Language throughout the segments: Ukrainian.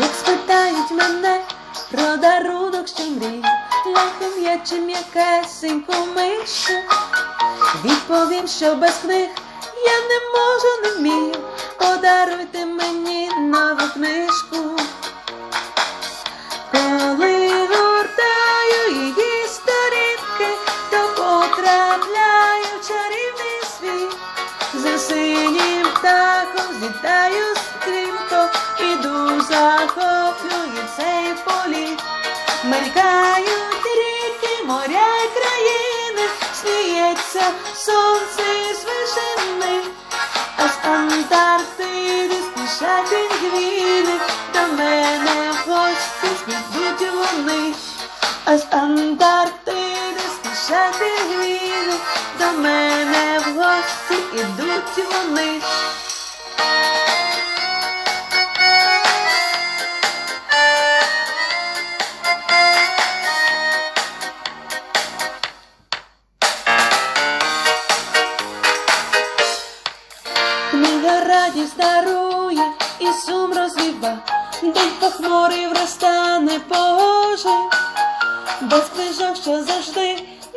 Як спитають мене про дарунок, що мрій, лахом я чи м'якесеньку мишу, відповім, що без книг я не можу, не вмію, подаруйте мені нову книжку. Іду, захоплюю цей політ. Мелькають ріки, моря країни, сміється сонце з вишини, а з Антарктиди спішать пінгвіни, до мене в гості спідуть вони, а з Антарктиди спішать пінгвіни, до мене в гості ідуть вони. Книга радість дарує і сум розвіва, день похмурий вростане погожий, без книжок, що завжди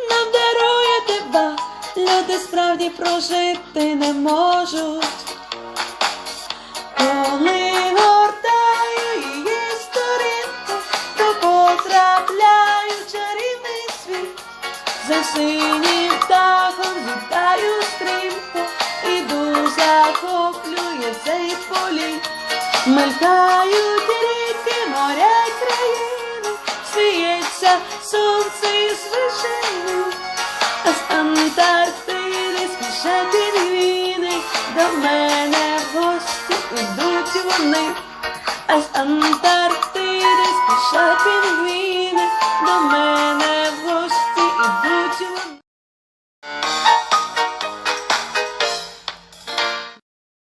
нам дарує тебе, люди справді прожити не можуть. Коли гортаю її сторінку, то потрапляю чарівний світ. За синім птахом злітаю стрімко, іду, захоплює цей політ. Мелькають ріки, моря й країни, сміється сонце із вишини, а з Антарктиди спішать пінгвіни, до мене в гості ідуть вони, а з Антарктиди спішать пінгвіни,